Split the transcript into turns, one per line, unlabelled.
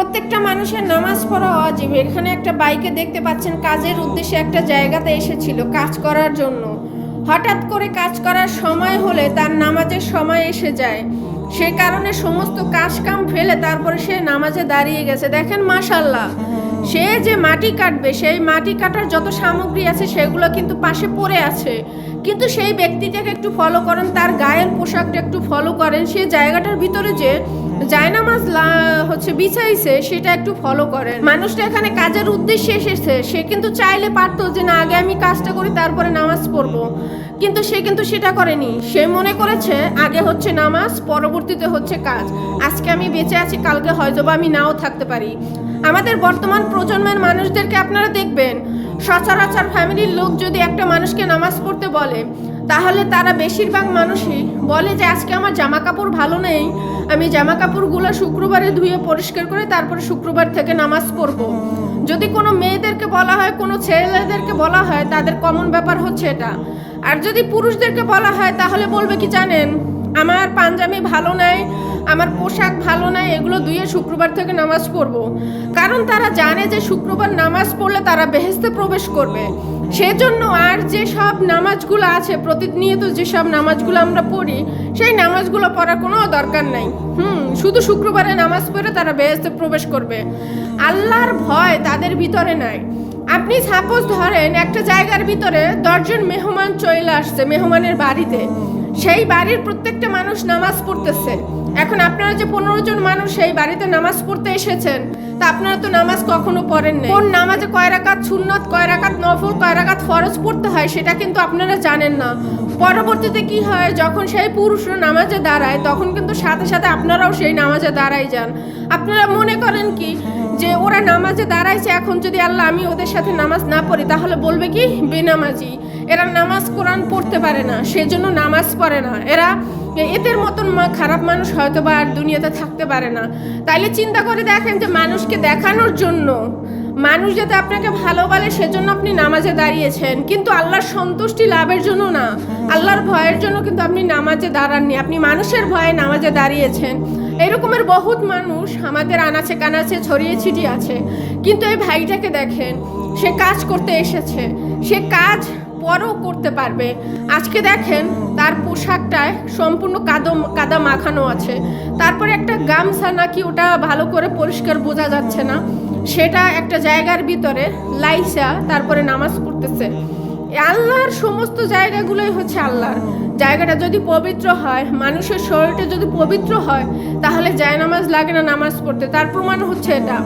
প্রত্যেকটা মানুষের নামাজ পড়া অজীব এখানে একটা বাইকে দেখতে পাচ্ছেন, কাজের উদ্দেশ্যে একটা জায়গাতে এসেছিল কাজ করার জন্য। হঠাৎ করে কাজ করার সময় হলে তার নামাজের সময় এসে যায়। সেই কারণে সমস্ত কাজ কাম ফেলে তারপরে সে নামাজে দাঁড়িয়ে গেছে। দেখেন মাশাল্লাহ সে যে মাটি কাটবে, সেই মাটি কাটার যত সামগ্রী আছে সেগুলো কিন্তু পাশে পড়ে আছে। কিন্তু সেই ব্যক্তিটাকে একটু ফলো করেন, তার গায়ের পোশাকটা একটু ফলো করেন, সেই জায়গাটার ভিতরে যে জায়নামাজ হচ্ছে বিছাইছে, সেটা একটু ফলো করেন। মানুষটা এখানে কাজের উদ্দেশ্যে এসেছে, সে কিন্তু চাইলে পারতো যে না, আগে আমি কাজটা করি, তারপরে নামাজ পড়ব। কিন্তু সে কিন্তু সেটা করেনি। সে মনে করেছে, আগে হচ্ছে নামাজ, পরবর্তীতে হচ্ছে কাজ। আজকে আমি বেঁচে আছি, কালকে হয়তো বা আমি নাও থাকতে পারি। আমাদের বর্তমান প্রজন্মের মানুষদেরকে আপনারা দেখবেন। সচরাচর ফ্যামিলির লোক যদি একটা মানুষকে নামাজ পড়তে বলে, তাহলে তারা বেশিরভাগ মানুষই বলে যে, আজকে আমার জামা কাপড় ভালো নেই, আমি জামা কাপড়গুলো শুক্রবারে ধুয়ে পরিষ্কার করে তারপরে শুক্রবার থেকে নামাজ পড়ব। যদি কোনো মেয়েদেরকে বলা হয়, কোনো ছেলেদেরকে বলা হয়, তাদের কমন ব্যাপার হচ্ছে এটা। আর যদি পুরুষদেরকে বলা হয়, তাহলে বলবে কি জানেন, আমার পাঞ্জাবি ভালো নাই আমার পোশাক ভালো নাই, এগুলো ধুয়ে শুক্রবার থেকে নামাজ পড়ব। কারণ তারা জানে যে শুক্রবার নামাজ পড়লে তারা বেহেস্তে প্রবেশ করবে। সেজন্য আর যে সব নামাজগুলো আছে, প্রতিনিয়ত যেসব নামাজগুলো আমরা পড়ি, সেই নামাজগুলো পড়ার কোনো দরকার নাই। হুম, শুধু শুক্রবারে নামাজ পড়ে তারা বেহেস্তে প্রবেশ করবে। আল্লাহর ভয় তাদের ভিতরে নাই। আপনি সাপোজ ধরেন একটা জায়গার ভিতরে দশজন মেহমান চলে আসছে, মেহমানের বাড়িতে। সেই বাড়ির প্রত্যেকটা মানুষ নামাজ পড়তেছে। এখন আপনারা যে পনেরো জন মানুষ সেই বাড়িতে নামাজ পড়তে এসেছেন, তা আপনারা তো নামাজ কখনো পড়েন না কোন নামাজে কয় রাকাত সুন্নত, কয় রাকাত নফল, কয় রাকাত ফরজ পড়তে হয় সেটা কিন্তু আপনারা জানেন না। পরবর্তীতে কি হয়, যখন সেই পুরুষরা নামাজে দাঁড়ায়, তখন কিন্তু সাথে সাথে আপনারাও সেই নামাজে দাঁড়াই যান। আপনারা মনে করেন কি, যে ওরা নামাজে দাঁড়াইছে, এখন যদি আল্লাহ আমি ওদের সাথে নামাজ না পড়ি, তাহলে বলবে কি? বেনামাজি। এরা নামাজ কোরআন পড়তে পারে না, সেজন্য নামাজ পড়ে না। এরা এদের মতন খারাপ মানুষ হয়তো বা আর দুনিয়াতে থাকতে পারে না। তাইলে চিন্তা করে দেখেন যে মানুষকে দেখানোর জন্য, মানুষ যাতে আপনাকে ভালো বলে সেজন্য আপনি নামাজে দাঁড়িয়েছেন। কিন্তু আল্লাহর সন্তুষ্টি লাভের জন্য না। আল্লাহর ভয়ের জন্য কিন্তু আপনি নামাজে দাঁড়াননি। আপনি মানুষের ভয়ে নামাজে দাঁড়িয়েছেন। এরকমের বহুত মানুষ আমাদের আনাচে কানাচে ছড়িয়ে ছিটিয়ে আছে। কিন্তু এই ভাইটাকে দেখেন, সে কাজ করতে এসেছে। সে কাজ পরও করতে পারবে। আজকে দেখেন তার পোশাকটায় সম্পূর্ণ কাদম, কাদা মাখানো আছে। তারপরে একটা গামছা নাকি ওটা ভালো করে পরিষ্কার বোঝা যাচ্ছে না। সেটা একটা জায়গার ভিতরে লাইসা তারপরে নামাজ পড়তেছে। আল্লাহর সমস্ত জায়গাগুলোই হচ্ছে আল্লাহর। জায়গাটা যদি পবিত্র হয়, মানুষের শরীরটা যদি পবিত্র হয়, তাহলে জায়নামাজ লাগে না নামাজ পড়তে। তার প্রমাণ হচ্ছে এটা।